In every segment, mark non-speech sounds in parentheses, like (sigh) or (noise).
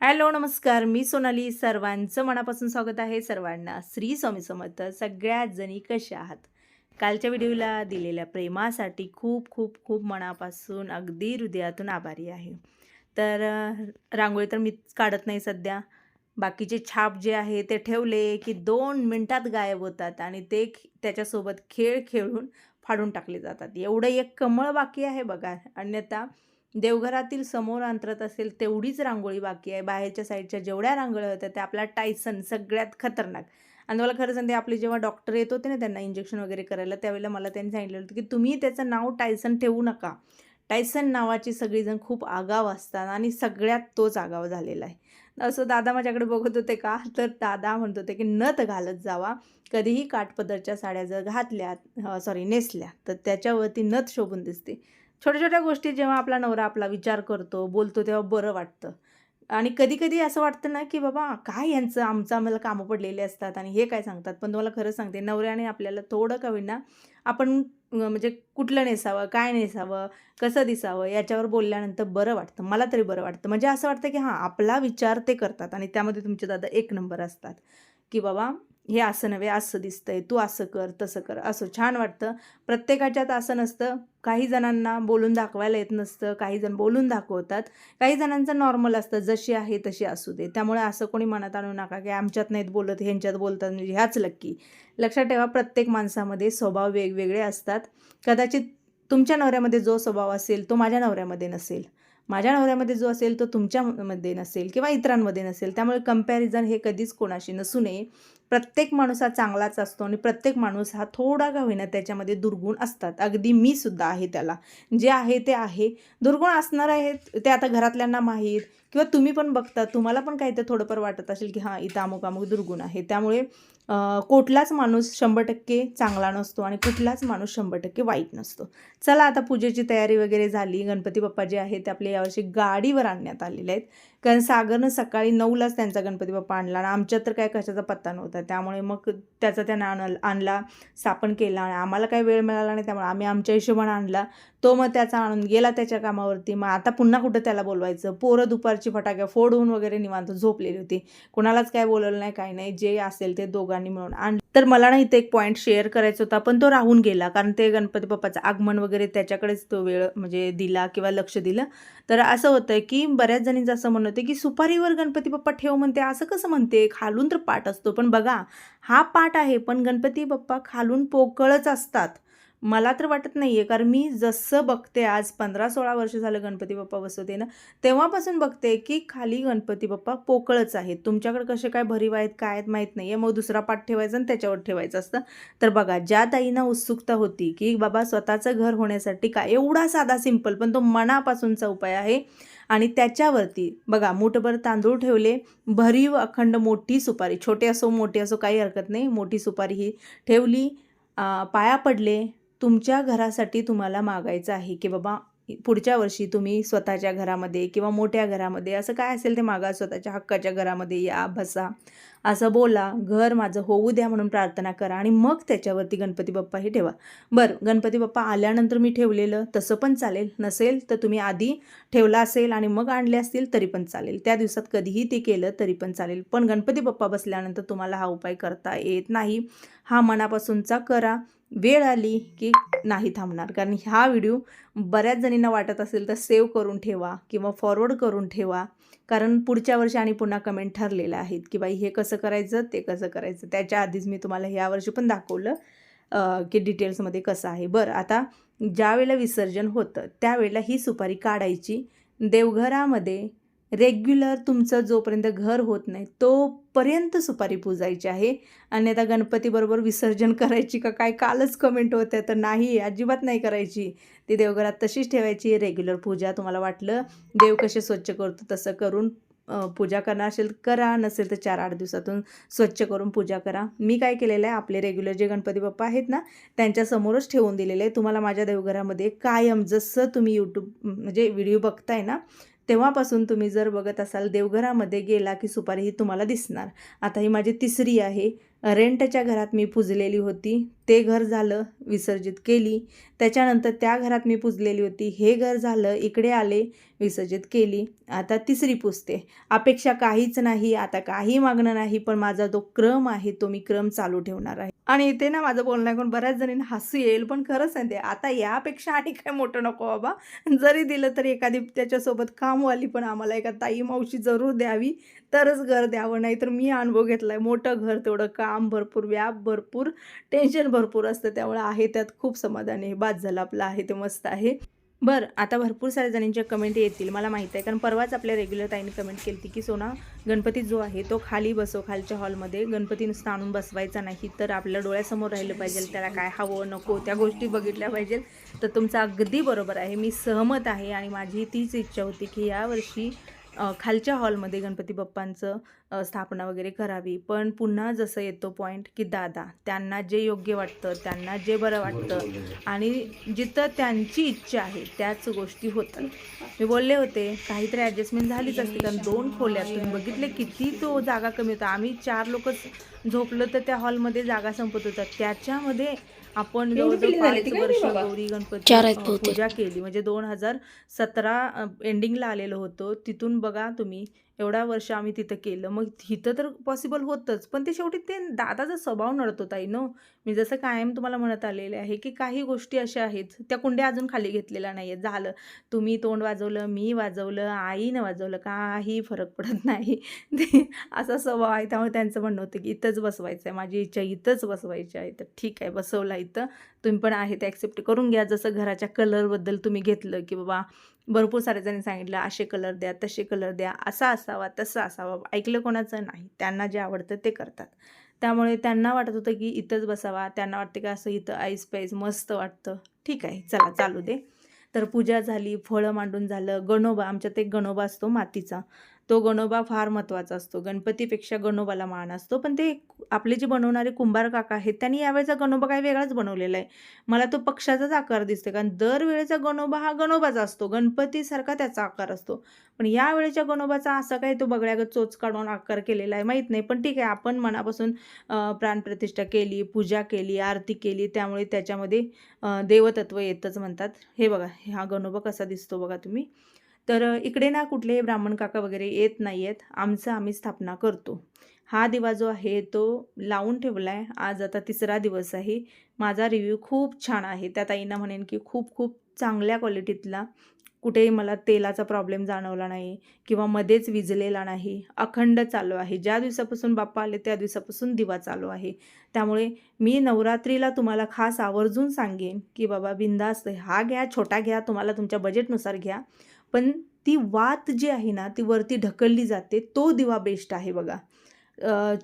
Hello नमस्कार. मी सोनाली. सर्वांचं मनापासून स्वागत आहे. सर्वांना श्री स्वामी समर्थ. सगळ्यात जणी कशा आहात? कालच्या व्हिडिओला दिलेल्या प्रेमासाठी खूप खूप खूप मनापासून अगदी हृदयातून आभारी आहे. तर रांगोळी तर मीच काढत नाही सध्या. बाकीचे छाप जे आहे ते ठेवले की दोन मिनटात गायब होतात आणि ते त्याच्यासोबत खेळ खेळून फाडून टाकले जातात. एवढं एक कमळ बाकी आहे बघा. अन्यथा देवघरातील समोर अंतरत असेल तेवढीच रांगोळी बाकी आहे. बाहेरच्या साईडच्या जेवढ्या रांगोळ्या होत्या त्या आपला टायसन सगळ्यात खतरनाक. आणि मला खरं सांगते आपले जेव्हा डॉक्टर येत होते ना त्यांना इंजेक्शन वगैरे करायला त्यावेळेला मला त्यांनी सांगितलं होतं की तुम्ही त्याचं नाव टायसन ठेवू नका. टायसन नावाची सगळीजण खूप आगाव असतात आणि सगळ्यात तोच आगाव झालेला आहे. असं दादा माझ्याकडे बघत होते का? तर दादा म्हणत होते की नथ घालत जावा. कधीही काठपदरच्या साड्या जर घातल्या सॉरी नेसल्या तर त्याच्यावरती नथ शोभून दिसते. छोट्या छोट्या गोष्टी जेव्हा आपला नवरा आपला विचार करतो बोलतो तेव्हा बरं वाटतं. आणि कधी कधी असं वाटतं ना की बाबा काय यांचं? आमचं आम्हाला कामं पडलेले असतात आणि हे काय सांगतात? पण तुम्हाला खरं सांगते नवऱ्याने आपल्याला थोडं का होईना आपण म्हणजे कुठलं नेसावं काय नेसावं कसं दिसावं याच्यावर बोलल्यानंतर बरं वाटतं. मला तरी बरं वाटतं. म्हणजे असं वाटतं की हां आपला विचार ते करतात आणि त्यामध्ये तुमचे दादा एक नंबर असतात. की बाबा हे असं नव्हे असं दिसतंय तू असं कर तसं कर असं छान वाटतं. प्रत्येकाच्यात असं नसतं. काही जणांना बोलून दाखवायला येत नसतं काही जण बोलून दाखवतात. काही जणांचं नॉर्मल असतं जशी आहे तशी असू दे. त्यामुळे असं कोणी मनात आणू नका की आमच्यात नाहीत बोलत ह्यांच्यात बोलतात म्हणजे ह्याच लक्की लक्षात ठेवा प्रत्येक माणसामध्ये स्वभाव वेगवेगळे असतात. कदाचित तुमच्या नवऱ्यामध्ये जो स्वभाव असेल तो माझ्या नवऱ्यामध्ये नसेल. माझ्या नवऱ्यामध्ये जो असेल तो तुमच्यामध्ये नसेल किंवा इतरांमध्ये नसेल. त्यामुळे कंपॅरिझन हे कधीच कोणाशी नसू नये. प्रत्येक माणूस हा चांगलाच असतो आणि प्रत्येक माणूस हा थोडा का होईना त्याच्यामध्ये दुर्गुण असतात. अगदी मी सुद्धा आहे त्याला. जे आहे ते आहे. दुर्गुण असणार आहेत ते आता घरातल्यांना माहीत किंवा तुम्ही पण बघता तुम्हाला पण काही ते थोडंफार वाटत असेल की हां इथं अमुक अमुक दुर्गुण आहे. त्यामुळे कुठलाच माणूस शंभर टक्के चांगला नसतो आणि कुठलाच माणूस शंभर टक्के वाईट नसतो. चला आता पूजेची तयारी वगैरे झाली. गणपती बाप्पा जे आहेत ते आपल्या यावर्षी गाडीवर आणण्यात आलेले आहेत. कारण सागरनं सकाळी नऊलाच त्यांचा गणपती बाप्पा आणला आणि आमच्यात तर काय कशाचा पत्ता नव्हता. त्यामुळे मग त्याचा त्यानं आण आणला स्थापन केला आणि आम्हाला काही वेळ मिळाला नाही त्यामुळे आम्ही आमच्या हिशोबाने आणला. तो मग त्याचा आणून गेला त्याच्या कामावरती. मग आता पुन्हा कुठं त्याला बोलवायचं? पोरं दुपारची फटाक्या फोडून वगैरे निवांत झोपलेली होती. कुणालाच काय बोलवलं नाही काही नाही. जे असेल ते दोघांनी मिळून आण तर मला ना इथे एक पॉईंट शेअर करायचा होता. पण तो राहून गेला. कारण ते गणपती बाप्पाचं आगमन वगैरे त्याच्याकडेच तो वेळ म्हणजे दिला किंवा लक्ष दिलं. तर असं होतं की बऱ्याच जणींचं असं म्हणणं होतं की सुपारीवर गणपती बाप्पा ठेव म्हणते. असं कसं म्हणते? खालून तर पाठ असतो. पण बघा हा पाठ आहे पण गणपती बाप्पा खालून पोकळच असतात. मला तर वाटत नाही आहे कारण मी जसं बघते आज पंधरा सोळा वर्ष झालं गणपती बाप्पा बसवते ना तेव्हापासून बघते की खाली गणपती बाप्पा पोकळच आहेत. तुमच्याकडे कसे काय भरीव आहेत काय आहेत माहीत नाही आहे मग दुसरा पाठ ठेवायचा आणि त्याच्यावर ठेवायचं असतं. तर बघा ज्या ताईंना उत्सुकता होती की बाबा स्वतःचं घर होण्यासाठी काय एवढा साधा सिंपल पण तो मनापासूनचा उपाय आहे. आणि त्याच्यावरती बघा मूठभर तांदूळ ठेवले भरीव अखंड मोठी सुपारी छोटे असो मोठी असो काही हरकत नाही. मोठी सुपारी ही ठेवली पाया पडले तुमच्या घरासाठी तुम्हाला मागायचं आहे की बाबा पुढच्या वर्षी तुम्ही स्वतःच्या घरामध्ये किंवा मोठ्या घरामध्ये असं काय असेल ते मागा स्वतःच्या हक्काच्या घरामध्ये या बसा. असं बोला घर माझं होऊ द्या म्हणून प्रार्थना करा आणि मग त्याच्यावरती गणपती बाप्पा हे ठेवा. बरं गणपती बाप्पा आल्यानंतर मी ठेवलेलं तसं पण चालेल. नसेल तर तुम्ही आधी ठेवला असेल आणि मग आणले असतील तरी पण चालेल. त्या दिवसात कधीही ते केलं तरी पण चालेल. पण गणपती बाप्पा बसल्यानंतर तुम्हाला हा उपाय करता येत नाही. हा मनापासूनचा करा. वेळ आली की नाही थांबणार. कारण हा व्हिडिओ बऱ्याच जणींना वाटत असेल तर सेव्ह करून ठेवा किंवा फॉरवर्ड करून ठेवा. कारण पुढच्या वर्षी आणि पुन्हा कमेंट ठरलेल्या आहेत की बाई हे कसं करायचं ते कसं करायचं. त्याच्या आधीच मी तुम्हाला ह्या वर्षी पण दाखवलं की डिटेल्समध्ये कसं आहे. बरं आता ज्या वेळेला विसर्जन होतं त्यावेळेला ही सुपारी काढायची देवघरामध्ये रेग्युलर तुमचं जोपर्यंत घर होत नाही तोपर्यंत सुपारी पूजायची आहे. आणि आता गणपतीबरोबर विसर्जन (laughs) करायची का? काय कालच कमेंट होत्या तर नाही अजिबात नाही करायची. ती देवघरात तशीच ठेवायची. रेग्युलर पूजा तुम्हाला वाटलं देव कसे स्वच्छ करतो तसं करून पूजा करणार असेल तर करा. नसेल तर चार आठ दिवसातून स्वच्छ करून पूजा करा. मी काय केलेलं आहे आपले रेग्युलर जे गणपती बाप्पा आहेत ना त्यांच्यासमोरच ठेवून दिलेले आहे. तुम्हाला माझ्या देवघरामध्ये कायम जसं तुम्ही यूट्यूब म्हणजे व्हिडिओ बघताय ना तेव्हापासून तुम्ही जर बघत असाल देवघरामध्ये गेला की सुपारी ही तुम्हाला दिसणार. आता ही माझी तिसरी आहे. रेंटच्या घरात मी पुजलेली होती. ते घर झालं विसर्जित केली. त्याच्यानंतर त्या घरात मी पुजलेली होती. हे घर झालं इकडे आले विसर्जित केली. आता तिसरी पुजते. अपेक्षा काहीच नाही आता काही मागणं नाही पण माझा जो क्रम आहे तो मी क्रम चालू ठेवणार आहे. आणि इथे ना माझं बोलणं ऐकून बऱ्याच जणींना हसू येईल पण खरंच सांगते आता यापेक्षा आणि काय मोठं नको बाबा. जरी दिलं तरी एखादी त्याच्यासोबत कामवाली पण आम्हाला एका ताई मावशी जरूर द्यावी तरच घर द्यावं नाही तर मी अनुभव घेतला आहे मोठं घर तेवढं काम भरपूर व्याप भरपूर टेन्शन भरपूर असतं त्यामुळे आहे त्यात खूप समाधान आहे बाद झालं आपला आहे ते मस्त आहे. बरं आता भरपूर साऱ्या जणांच्या कमेंट येतील मला माहीत आहे. कारण परवाच आपल्या रेग्युलर ताईने कमेंट केली होती की सोना गणपती जो आहे तो खाली बसव खालच्या हॉलमध्ये गणपती नुसतं आणून बसवायचा नाही तर आपल्या डोळ्यासमोर राहिलं पाहिजे. त्याला काय हवं नको त्या गोष्टी बघितल्या पाहिजेल तर तुमचं अगदी बरोबर आहे. मी सहमत आहे आणि माझी तीच इच्छा होती की यावर्षी खालच्या हॉलमध्ये गणपती बाप्पांचं स्थापना वगैरे करावी. पण पुन्हा जसं येतो पॉईंट की दादा त्यांना जे योग्य वाटतं त्यांना जे बरं वाटतं आणि जिथं त्यांची इच्छा आहे त्याच गोष्टी होतात. मी बोलले होते काहीतरी ॲडजस्टमेंट झालीच असते. कारण दोन खोल्या तुम्ही बघितले किती तो जागा कमी होता. आम्ही चार लोकच झोपलं तर त्या हॉलमध्ये जागा संपत होता त्याच्यामध्ये आपण? गौरी गणपती. पूजा केली. म्हणजे दोन हजार सतरा एंडिंगला आलेलो होतो. तिथून बघा तुम्ही. एवढा वर्ष आम्ही तिथं केलं. मग तिथं तर पॉसिबल होतंच. पण ते शेवटी ते दादाचा स्वभाव नडत होता नो. मी जसं कायम तुम्हाला म्हणत आलेले आहे की काही गोष्टी अशा आहेत त्या कुंड्या अजून खाली घेतलेल्या नाही आहेत झालं. तुम्ही तोंड वाजवलं मी वाजवलं आईनं वाजवलं काही फरक पडत नाही. ते असा स्वभाव आहे. त्यामुळे त्यांचं म्हणणं होतं की इथंच बसवायचं आहे माझी इच्छा इथंच बसवायची आहे. तर ठीक आहे. बसवला इथं. तुम्ही पण आहे ते ॲक्सेप्ट करून घ्या. जसं घराच्या कलरबद्दल तुम्ही घेतलं की बाबा भरपूर साऱ्या जणी सांगितलं असे कलर द्या तसे कलर द्या असा असावा तसा असावा. ऐकलं कोणाचं नाही. त्यांना जे आवडतं ते करतात. त्यामुळे त्यांना वाटत होतं की इथंच बसावा. त्यांना वाटते का असं इथं आईस पाईस मस्त वाटतं. ठीक आहे चला चालू दे. तर पूजा झाली फळं मांडून झालं गणोबा आमच्यात एक गणोबा असतो मातीचा. तो गणोबा फार महत्त्वाचा असतो. गणपतीपेक्षा गणोबाला मान असतो. पण ते आपले जे बनवणारे कुंभार काका आहेत त्यांनी यावेळेचा गणोबा काही वेगळाच बनवलेला आहे. मला तो पक्षाचाच आकार दिसतो कारण दरवेळेचा गणोबा हा गणोबाचा असतो. गणपतीसारखा त्याचा आकार असतो. पण या वेळेच्या गणोबाचा असा काही तो बगड्यागत चोच काढून आकार केलेला आहे माहीत नाही. पण ठीक आहे आपण मनापासून प्राणप्रतिष्ठा केली पूजा केली आरती केली त्यामुळे त्याच्यामध्ये देवतत्व येतच म्हणतात. हे बघा हा गणोबा कसा दिसतो बघा तुम्ही. तर इकडे ना कुठलेही ब्राह्मण काका वगैरे येत नाही आहेत आमचं आम्ही स्थापना करतो. हा दिवा जो आहे तो लावून ठेवला आहे आज आता तिसरा दिवस आहे. माझा रिव्ह्यू खूप छान आहे. त्या ताईंना म्हणेन की खूप खूप चांगल्या क्वालिटीतला कुठेही मला तेलाचा प्रॉब्लेम जाणवला नाही किंवा मध्येच विजलेला नाही. अखंड चालू आहे. ज्या दिवसापासून बाप्पा आले त्या दिवसापासून दिवा चालू आहे. त्यामुळे मी नवरात्रीला तुम्हाला खास आवर्जून सांगेन की बाबा बिंदास्त हा घ्या छोटा घ्या तुम्हाला तुमच्या बजेटनुसार घ्या. पण ती वात जी आहे ना ती वरती ढकलली जाते तो दिवा बेस्ट आहे बघा.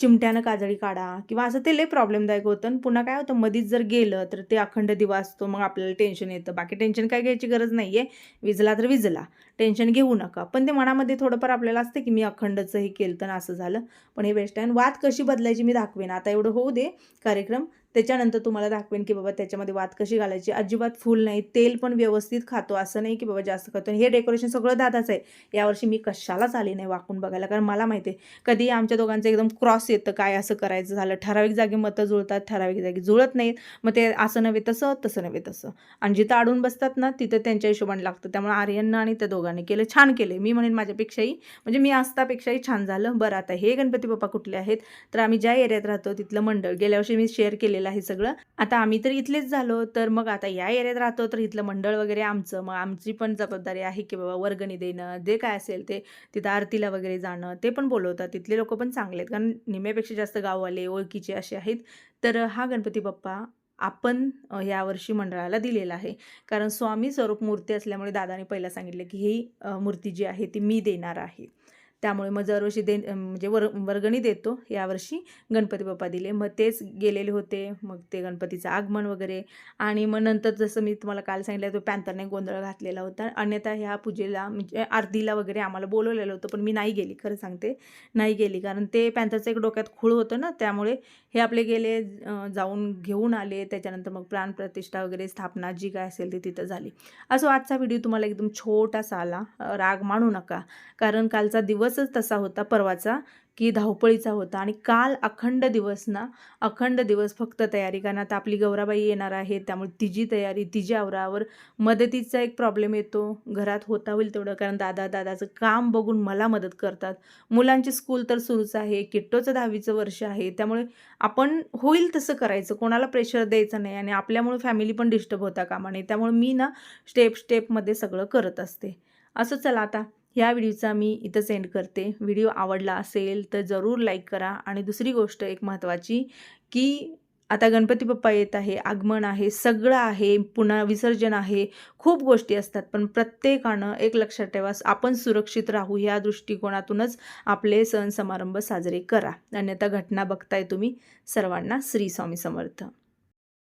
चिमट्यानं काजळी काढा किंवा असं ते लय प्रॉब्लेमदायक होतं. आणि पुन्हा काय होतं मधीच जर गेलं तर ते अखंड दिवा असतो मग आपल्याला टेन्शन येतं. बाकी टेन्शन काय घ्यायची गरज नाही आहे विजला तर विजला. टेन्शन घेऊ नका. पण ते मनामध्ये थोडंफार आपल्याला असतं की मी अखंडचं हे केलं तर असं झालं. पण हे बेस्ट आहे. आणि वात कशी बदलायची मी दाखवेन. आता एवढं होऊ दे कार्यक्रम. त्याच्यानंतर तुम्हाला दाखवेन की बाबा त्याच्यामध्ये वात कशी घालायची. अजिबात फुल नाही. तेल पण व्यवस्थित खातो. असं नाही की बाबा जास्त खातो. आणि हे डेकोरेशन सगळं दादाचं आहे. यावर्षी मी कशालाच आली नाही वाकून बघायला. कारण मला माहिती आहे कधी आमच्या दोघांचं एकदम क्रॉस येतं काय असं करायचं झालं. ठराविक जागी मतं जुळतात ठराविक जागी जुळत नाहीत. मग ते असं नव्हे तसं तसं नव्हे तसं. आणि जिथं अडून बसतात ना तिथं त्यांच्या हिशोबाने लागतं. त्यामुळे आर्यननं आणि त्या दोघांना केलं छान केले मी म्हणेन माझ्यापेक्षाही म्हणजे मी असतापेक्षाही छान झालं. बरं आता हे गणपती बाप्पा कुठले आहेत? तर आम्ही ज्या एरियात राहतो तिथलं मंडळ. गेल्या वर्षी मी शेअर केलेलं आहे सगळं. आता आम्ही तर इथलेच झालो तर मग आता या एरियात राहतो तर इथलं मंडळ वगैरे आमचं. मग आमची पण जबाबदारी आहे की बाबा वर्गणी देणं जे काय असेल ते तिथं आरतीला वगैरे जाणं ते पण बोलवतात. तिथले लोक पण चांगले आहेत. कारण निम्यापेक्षा जास्त गाववाले ओळखीचे असे आहेत. तर हा गणपती बाप्पा आपण यावर्षी मंडळाला दिलेला आहे. कारण स्वामी स्वरूप मूर्ती असल्यामुळे दादाने पहिला सांगितलं की ही मूर्ती जी आहे ती मी देणार आहे. त्यामुळे मग दरवर्षी दे म्हणजे वर वर्गणी देतो यावर्षी गणपती बाप्पा दिले. मग तेच गेलेले होते. मग ते गणपतीचं आगमन वगैरे. आणि मग नंतर जसं मी तुम्हाला काल सांगितलं तो पॅन्थरने गोंधळ घातलेला होता. अन्यथा ह्या पूजेला म्हणजे आरतीला वगैरे आम्हाला बोलवलेलं होतं पण मी नाही गेली. खरं सांगते नाही गेली. कारण ते पॅन्थरचं एक डोक्यात खूळ होतं ना त्यामुळे हे आपले गेले जाऊन घेऊन आले. त्याच्यानंतर मग प्राणप्रतिष्ठा वगैरे स्थापना जी काय असेल ती तिथं झाली. असो आजचा व्हिडिओ तुम्हाला एकदम छोटासा आला. राग मानू नका. कारण कालचा दिवस दिवसच तसा होता परवाचा की धावपळीचा होता. आणि काल अखंड दिवस ना अखंड दिवस फक्त तयारी. कारण आता आपली गौराबाई येणार आहे त्यामुळे तिची तयारी तिची आवरावर मदतीचा एक प्रॉब्लेम येतो. घरात होता होईल तेवढं कारण दादा दादाचं काम बघून मला मदत करतात. मुलांची स्कूल तर सुरूच आहे किट्टोचं दहावीचं वर्ष आहे त्यामुळे आपण होईल तसं करायचं. कोणाला प्रेशर द्यायचं नाही आणि आपल्यामुळे फॅमिली पण डिस्टर्ब होता कामा नये त्यामुळे मी ना स्टेप स्टेपमध्ये सगळं करत असते. असं चला आता. ह्या व्हिडिओचा मी इथं सेंड करते. व्हिडिओ आवडला असेल तर जरूर लाईक करा. आणि दुसरी गोष्ट एक महत्त्वाची की आता गणपती बाप्पा येत आहे आगमन आहे सगळं आहे पुन्हा विसर्जन आहे खूप गोष्टी असतात. पण प्रत्येकानं एक लक्षात ठेवा आपण सुरक्षित राहू ह्या दृष्टिकोनातूनच आपले सण समारंभ साजरे करा. अन्यथा घटना बघताय तुम्ही सर्वांना श्री स्वामी समर्थ.